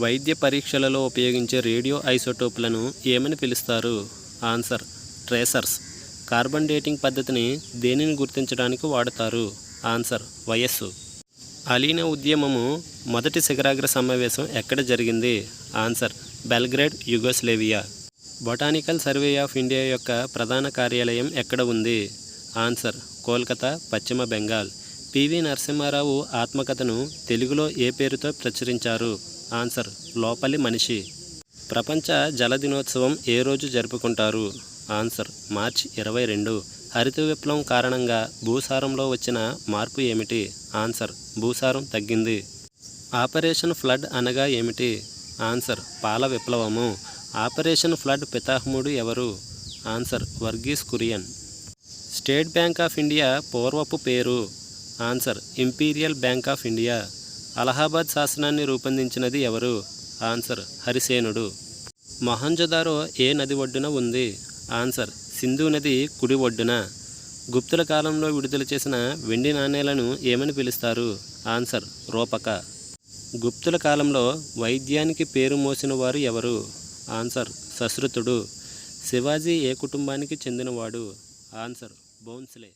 వైద్య పరీక్షలలో ఉపయోగించే రేడియో ఐసోటోప్లను ఏమని పిలుస్తారు? ఆన్సర్ ట్రేసర్స్. కార్బన్ డేటింగ్ పద్ధతిని దేనిని గుర్తించడానికి వాడతారు? ఆన్సర్ వయస్సు. అలీనా ఉద్యమము మొదటి శిఖరాగ్ర సమావేశం ఎక్కడ జరిగింది? Answer Belgrade Yugoslavia. Botanical survey of India యొక్క ప్రధాన కార్యాలయం ఎక్కడ ఉంది? ఆన్సర్ కోల్కతా పశ్చిమ బెంగాల్. పివి నరసింహారావు ఆత్మకథను తెలుగులో ఏ పేరుతో ప్రచురించారు? ఆన్సర్ లోపలి మనిషి. ప్రపంచ జల దినోత్సవం ఏ రోజు జరుపుకుంటారు? ఆన్సర్ మార్చి ఇరవై రెండు. హరిత విప్లవం కారణంగా భూసారంలో వచ్చిన మార్పు ఏమిటి? ఆన్సర్ భూసారం తగ్గింది. ఆపరేషన్ ఫ్లడ్ అనగా ఏమిటి? ఆన్సర్ పాల విప్లవము. ఆపరేషన్ ఫ్లడ్ పితాహముడు ఎవరు? Answer Varghese Kurien. State bank of India పూర్వపు పేరు. Answer imperial bank of India. Allahabad శాసనాన్ని రూపొందించినది ఎవరు? ఆన్సర్ హరిసేనుడు. మహంజదారో ఏ నది ఒడ్డున ఉంది? ఆన్సర్ సింధు నది కుడి ఒడ్డున. గుప్తుల కాలంలో విడుదల చేసిన వెండి నాణేలను ఏమని పిలుస్తారు? ఆన్సర్ రూపక. గుప్తుల కాలంలో వైద్యానికి పేరు మోసిన వారు ఎవరు? ఆన్సర్ సశ్రుతుడు శివాజీ ఏ కుటుంబానికి చెందినవాడు? ఆన్సర్ బౌన్స్లే.